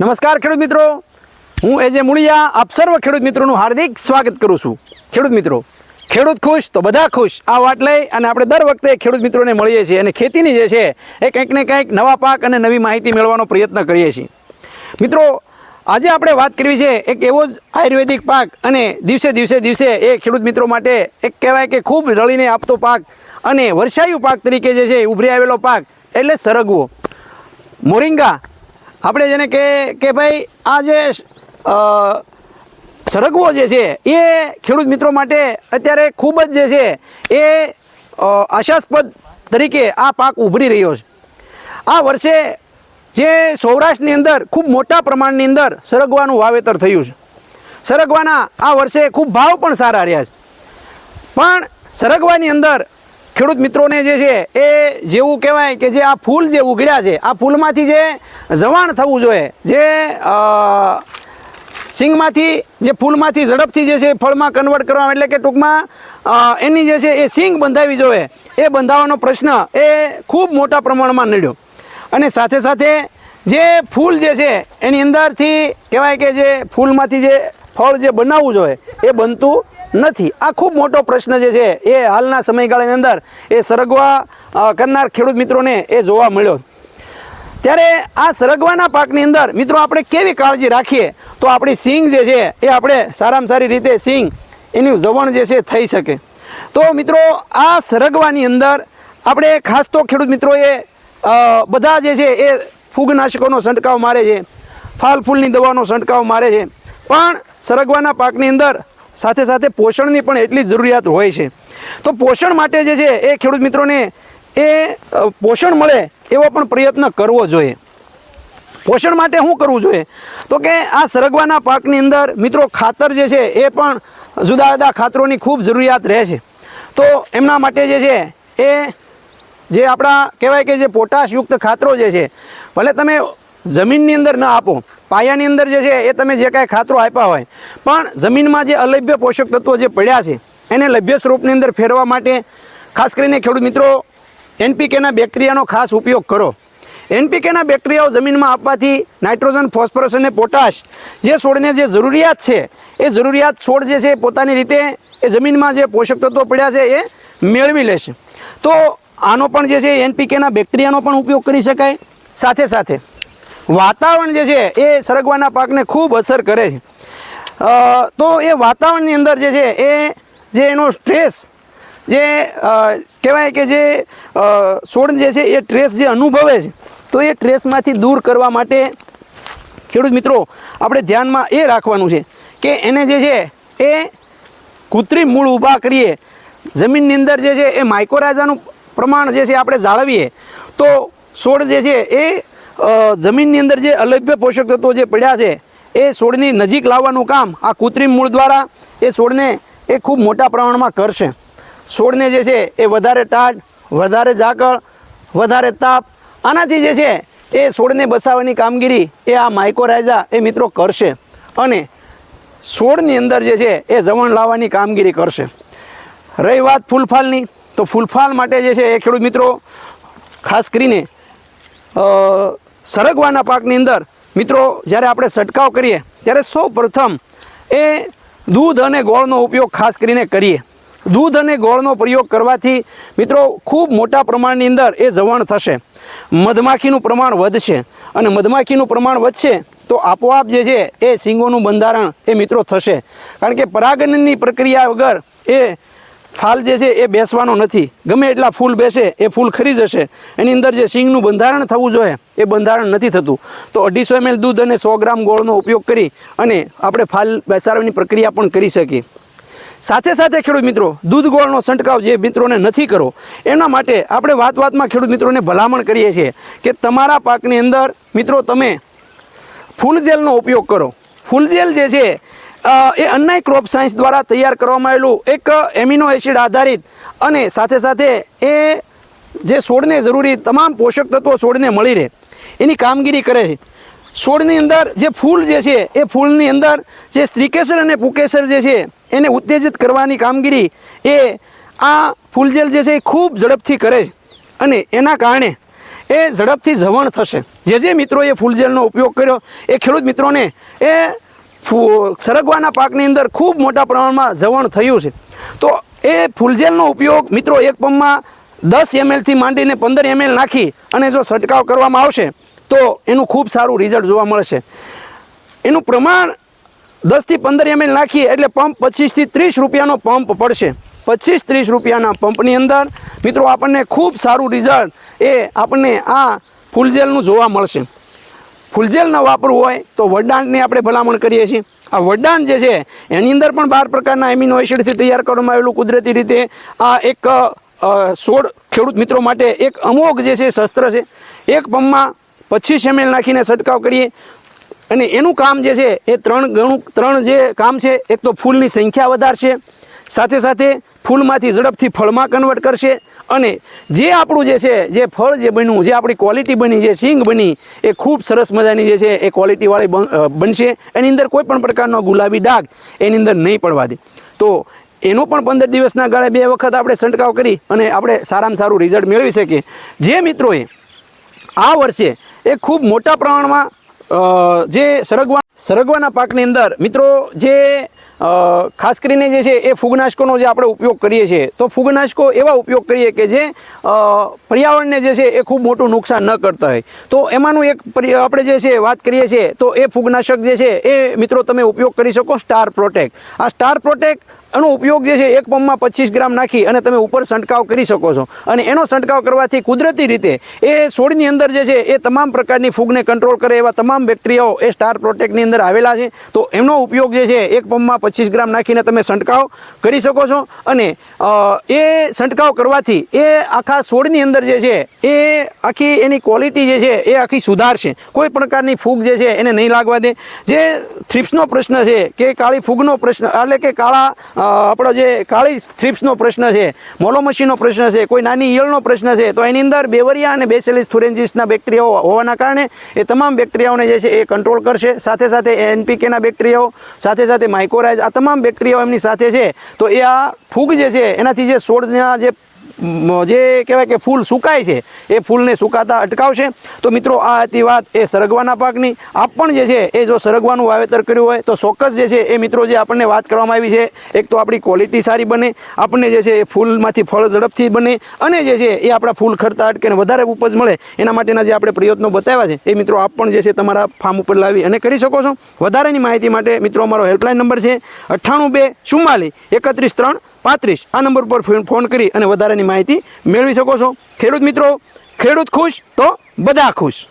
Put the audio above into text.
નમસ્કાર, ખેડૂત મિત્રો. હું એજે મુળિયા, આપ સર્વ ખેડૂત મિત્રોનું હાર્દિક સ્વાગત કરું છું. ખેડૂત મિત્રો, ખેડૂત ખુશ તો બધા ખુશ. આ વાત લઈ અને આપણે દર વખતે ખેડૂત મિત્રોને મળીએ છીએ અને ખેતીની જે છે, એ કંઈક ને કંઈક નવા પાક અને નવી માહિતી મેળવવાનો પ્રયત્ન કરીએ છીએ. મિત્રો, આજે આપણે વાત કરવી છે એક એવો જ આયુર્વેદિક પાક અને દિવસે દિવસે દિવસે એ ખેડૂત મિત્રો માટે એક કહેવાય કે ખૂબ રળીને આપતો પાક અને વર્ષાયુ પાક તરીકે જે છે ઉભરી આવેલો પાક એટલે સરગવો. મોરિંગા આપણે જેને કે કે ભાઈ આ જે સરગવો જે છે, એ ખેડૂત મિત્રો માટે અત્યારે ખૂબ જ જે છે, એ આશાસ્પદ તરીકે આ પાક ઉભરી રહ્યો છે. આ વર્ષે જે સૌરાષ્ટ્રની અંદર ખૂબ મોટા પ્રમાણની અંદર સરગવાનું વાવેતર થયું છે. સરગવાના આ વર્ષે ખૂબ ભાવ પણ સારા રહ્યા છે. પણ સરગવાની અંદર ખેડૂત મિત્રોને જે છે એ જેવું કહેવાય કે જે આ ફૂલ જે ઉગડ્યા છે, આ ફૂલમાંથી જે જવાણ થવું જોઈએ, જે સિંગમાંથી જે ફૂલમાંથી ઝડપથી જે છે એ ફળમાં કન્વર્ટ કરવા એટલે કે ટૂંકમાં એની જે છે એ સિંગ બંધાવી જોઈએ. એ બંધાવવાનો પ્રશ્ન એ ખૂબ મોટા પ્રમાણમાં નડ્યો. અને સાથે સાથે જે ફૂલ જે છે એની અંદરથી કહેવાય કે જે ફૂલમાંથી જે ફળ જે બનાવવું જોઈએ, એ બનતું નથી. આ ખૂબ મોટો પ્રશ્ન જે છે, એ હાલના સમયગાળાની અંદર એ સરગવા કરનાર ખેડૂત મિત્રોને એ જોવા મળ્યો. ત્યારે આ સરગવાના પાકની અંદર, મિત્રો, આપણે કેવી કાળજી રાખીએ? તો આપણી સિંગ જે છે, એ આપણે સારામાં સારી રીતે સિંગ, એની જવણ જે છે, થઈ શકે. તો મિત્રો, આ સરગવાની અંદર આપણે ખાસ તો ખેડૂત મિત્રોએ બધા જે છે, એ ફૂગનાશકોનો છંટકાવ મારે છે, ફાલ ફૂલની દવાનો છંટકાવ મારે છે. પણ સરગવાના પાકની અંદર સાથે સાથે પોષણની પણ એટલી જ જરૂરિયાત હોય છે. તો પોષણ માટે જે છે, એ ખેડૂત મિત્રોને એ પોષણ મળે એવો પણ પ્રયત્ન કરવો જોઈએ. પોષણ માટે શું કરવું જોઈએ? તો કે આ સરગવાના પાકની અંદર મિત્રો ખાતર જે છે, એ પણ જુદા જુદા ખાતરોની ખૂબ જરૂરિયાત રહે છે. તો એમના માટે જે છે, એ જે આપણા કહેવાય કે જે પોટાશયુક્ત ખાતરો જે છે, ભલે તમે જમીનની અંદર ન આપો. પાયાની અંદર જે છે, એ તમે જે કાંઈ ખાતરો આપ્યા હોય. પણ જમીનમાં જે અલભ્ય પોષક તત્વો જે પડ્યા છે, એને લભ્ય સ્વરૂપની અંદર ફેરવા માટે ખાસ કરીને ખેડૂત મિત્રો, એનપીકેના બેક્ટેરિયાનો ખાસ ઉપયોગ કરો. એનપીકેના બેક્ટેરિયાઓ જમીનમાં આપવાથી નાઇટ્રોજન, ફોસ્ફરસ અને પોટાશ જે છોડને જે જરૂરિયાત છે, એ જરૂરિયાત છોડ જે છે પોતાની રીતે એ જમીનમાં જે પોષક તત્વો પડ્યા છે, એ મેળવી લેશે. તો આનો પણ જે છે, એનપીકેના બેક્ટેરિયાનો પણ ઉપયોગ કરી શકાય. સાથે સાથે વાતાવરણ જે છે એ સરગવાના પાકને ખૂબ અસર કરે છે. તો એ વાતાવરણની અંદર જે છે એ જે એનો સ્ટ્રેસ જે કહેવાય કે જે છોડ જે છે એ ટ્રેસ જે અનુભવે છે, તો એ ટ્રેસમાંથી દૂર કરવા માટે ખેડૂત મિત્રો આપણે ધ્યાનમાં એ રાખવાનું છે કે એને જે છે એ કૃત્રિમ મૂળ ઊભા કરીએ. જમીનની અંદર જે છે એ માઇકોરાઝાનું પ્રમાણ જે છે આપણે જાળવીએ. તો છોડ જે છે એ જમીનની અંદર જે અલભ્ય પોષક તત્વો જે પડ્યા છે, એ છોડની નજીક લાવવાનું કામ આ કૃત્રિમ મૂળ દ્વારા એ છોડને એ ખૂબ મોટા પ્રમાણમાં કરશે. છોડને જે છે, એ વધારે ટાઢ, વધારે ઝાકળ, વધારે તાપ, આનાથી જે છે, એ છોડને બસાવવાની કામગીરી એ આ માઇકોરાઇઝા એ મિત્રો કરશે અને છોડની અંદર જે છે, એ જવણ લાવવાની કામગીરી કરશે. રહી વાત ફૂલફાલની, તો ફૂલફાલ માટે જે છે, એ ખેડૂત મિત્રો, ખાસ કરીને સરગવાના પાકની અંદર, મિત્રો, જ્યારે આપણે છંટકાવ કરીએ, ત્યારે સૌ પ્રથમ એ દૂધ અને ગોળનો ઉપયોગ ખાસ કરીને કરીએ. દૂધ અને ગોળનો પ્રયોગ કરવાથી, મિત્રો, ખૂબ મોટા પ્રમાણની અંદર એ જવણ થશે. મધમાખીનું પ્રમાણ વધશે અને મધમાખીનું પ્રમાણ વધશે તો આપોઆપ જે છે એ સિંગોનું બંધારણ એ, મિત્રો, થશે. કારણ કે પરાગનની પ્રક્રિયા વગર એ ફાલ જે છે એ બેસવાનો નથી. ગમે એટલા ફૂલ બેસે, એ ફૂલ ખરી જશે. એની અંદર જે સિંગનું બંધારણ થવું જોઈએ, એ બંધારણ નથી થતું. તો અઢીસો એમએલ દૂધ અને સો ગ્રામ ગોળનો ઉપયોગ કરી અને આપણે ફાલ બેસાડવાની પ્રક્રિયા પણ કરી શકીએ. સાથે સાથે ખેડૂત મિત્રો, દૂધ ગોળનો છંટકાવ જે મિત્રોને નથી કરો, એના માટે આપણે વાત વાતમાં ખેડૂત મિત્રોને ભલામણ કરીએ છીએ કે તમારા પાકની અંદર મિત્રો તમે ફૂલ જેલનો ઉપયોગ કરો. ફૂલ જેલ જે છે એ અન્નાય ક્રોપ સાયન્સ દ્વારા તૈયાર કરવામાં આવેલું એક એમિનો એસિડ આધારિત અને સાથે સાથે એ જે છોડને જરૂરી તમામ પોષક તત્વો છોડને મળી રહે, એની કામગીરી કરે છે. છોડની અંદર જે ફૂલ જે છે, એ ફૂલની અંદર જે સ્ત્રીકેસર અને પુકેસર જે છે, એને ઉત્તેજિત કરવાની કામગીરી એ આ ફૂલજેલ જે છે, એ ખૂબ ઝડપથી કરે છે અને એના કારણે એ ઝડપથી જવણ થશે. જે જે મિત્રોએ ફૂલજેલનો ઉપયોગ કર્યો, એ ખેડૂત મિત્રોને એ સરગવાના પાકની અંદર ખૂબ મોટા પ્રમાણમાં જવણ થયું છે. તો એ ફૂલજેલનો ઉપયોગ મિત્રો એક પંપમાં દસ એમએલથી માંડીને પંદર એમએલ નાખી અને જો છંટકાવ કરવામાં આવશે, તો એનું ખૂબ સારું રિઝલ્ટ જોવા મળશે. એનું પ્રમાણ દસથી પંદર એમએલ નાખીએ એટલે પંપ પચીસથી ત્રીસ રૂપિયાનો પંપ પડશે. પચીસ ત્રીસ રૂપિયાના પંપની અંદર મિત્રો આપણને ખૂબ સારું રિઝલ્ટ એ આપણને આ ફૂલજેલનું જોવા મળશે. ફૂલજેલ ન વાપરવું હોય તો વડાણની આપણે ભલામણ કરીએ છીએ. આ વડાણ જે છે, એની અંદર પણ બાર પ્રકારના એમિનો એસિડથી તૈયાર કરવામાં આવેલું કુદરતી રીતે આ એક સોળ ખેડૂત મિત્રો માટે એક અમોઘ જે છે, શસ્ત્ર છે. એક પંપમાં પચીસ એમએલ નાખીને છંટકાવ કરીએ. અને એનું કામ જે છે, એ ત્રણ ગણું, ત્રણ જે કામ છે, એક તો ફૂલની સંખ્યા વધારશે. સાથે સાથે ફૂલમાંથી ઝડપથી ફળમાં કન્વર્ટ કરશે. અને જે આપણું જે છે, જે ફળ જે બન્યું, જે આપણી ક્વોલિટી બની, જે સિંગ બની, એ ખૂબ સરસ મજાની જે છે, એ ક્વોલિટીવાળી બનશે. એની અંદર કોઈ પણ પ્રકારનો ગુલાબી ડાઘ એની અંદર નહીં પડવા દે. તો એનો પણ પંદર દિવસના ગાળે બે વખત આપણે છંટકાવ કરી અને આપણે સારામાં સારું રિઝલ્ટ મેળવી શકીએ. જે મિત્રોએ આ વર્ષે એ ખૂબ મોટા પ્રમાણમાં જે સરગવા, સરગવાના પાકની અંદર મિત્રો જે ખાસ કરીને જે છે એ ફૂગનાશકોનો જે આપણે ઉપયોગ કરીએ છીએ, તો ફૂગનાશકો એવા ઉપયોગ કરીએ કે જે પર્યાવરણને જે છે એ ખૂબ મોટું નુકસાન ન કરતા હોય. તો એમાંનું એક આપણે જે છે વાત કરીએ છીએ, તો એ ફૂગનાશક જે છે એ મિત્રો તમે ઉપયોગ કરી શકો સ્ટાર પ્રોટેક આ સ્ટાર પ્રોટેક એનો ઉપયોગ જે છે એક પંપમાં પચીસ ગ્રામ નાખી અને તમે ઉપર છંટકાવ કરી શકો છો. અને એનો છંટકાવ કરવાથી કુદરતી રીતે એ છોડની અંદર જે છે એ તમામ પ્રકારની ફૂગને કંટ્રોલ કરે એવા તમામ બેક્ટેરિયાઓ એ સ્ટાર પ્રોટેક્ટની અંદર આવેલા છે. તો એમનો ઉપયોગ જે છે એક પંપમાં પચીસ ગ્રામ નાખીને તમે છંટકાવ કરી શકો છો. અને એ છંટકાવ કરવાથી એ આખા છોડની અંદર જે છે, એ આખી એની ક્વોલિટી જે છે, એ આખી સુધારશે. કોઈ પ્રકારની ફૂગ જે છે, એને નહીં લાગવા દે. જે થ્રિપ્સનો પ્રશ્ન છે, કે કાળી ફૂગનો પ્રશ્ન, એટલે કે કાળા આપણો જે કાળી થ્રિપ્સનો પ્રશ્ન છે, મોલોમસીનો પ્રશ્ન છે, કોઈ નાની ઈયળનો પ્રશ્ન છે, તો એની અંદર બેવરિયા અને બેસેલિસ થુરેન્જીસના બેક્ટેરિયાઓ હોવાના કારણે એ તમામ બેક્ટેરિયાઓને જે છે, એ કંટ્રોલ કરશે. સાથે સાથે એનપીકેના બેક્ટેરિયાઓ, સાથે સાથે માઇકોરાઇઝ આ તમામ બેક્ટેરિયાઓ એમની સાથે છે. તો એ આ ફૂગ જે છે, એનાથી જે છોડના જે જે કહેવાય કે ફૂલ સુકાય છે, એ ફૂલને સુકાતા અટકાવશે. તો મિત્રો, આ હતી વાત એ સરગવાના પાકની. આ પણ જે છે, એ જો સરગવાનું વાવેતર કર્યું હોય, તો ચોક્કસ જે છે, એ મિત્રો જે આપણને વાત કરવામાં આવી છે, એક તો આપણી ક્વોલિટી સારી બને, આપણને જે છે, એ ફૂલમાંથી ફળ ઝડપથી બને, અને જે છે, એ આપણા ફૂલ ખરતા અટકે વધારે ઉપજ મળે, એના માટેના જે આપણે પ્રયત્નો બતાવ્યા છે, એ મિત્રો, આપ પણ જે છે, તમારા ફાર્મ ઉપર લાવી અને કરી શકો છો. વધારેની માહિતી માટે મિત્રો, અમારો હેલ્પલાઇન નંબર છે અઠ્ઠાણું બે ચુમ્માલી એકત્રીસ ત્રણ પાંત્રીસ. આ નંબર પર ફોન- કરી અને વધારાની માહિતી મેળવી શકો છો. ખેડૂત મિત્રો, ખેડૂત ખુશ તો બધા ખુશ.